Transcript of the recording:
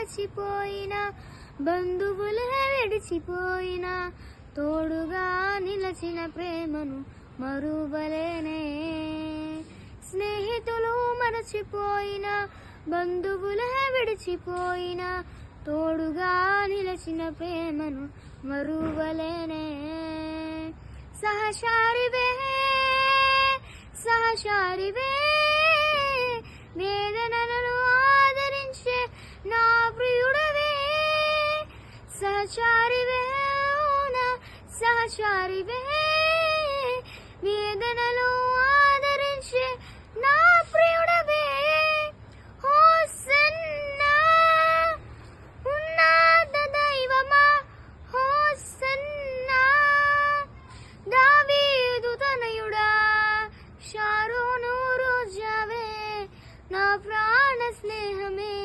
మరచిపోయిన బంధువులే విడిచిపోయిన తోడుగా నిలచిన ప్రేమను మరువలేనే. స్నేహితులు మరచిపోయిన బంధువులే విడిచిపోయిన తోడుగా నిలచిన ప్రేమను మరువలేనే. సహచారివే సహచారివే. సహచారివే నా సహచారివే. వేదనలో ఆదరించే నా ప్రియుడవే. ఓ సన్న ఉన్నత దైవమా? ఓ సన్న దావీదు తనయుడా? షారోను రోజావే. నా ప్రాణ స్నేహమే.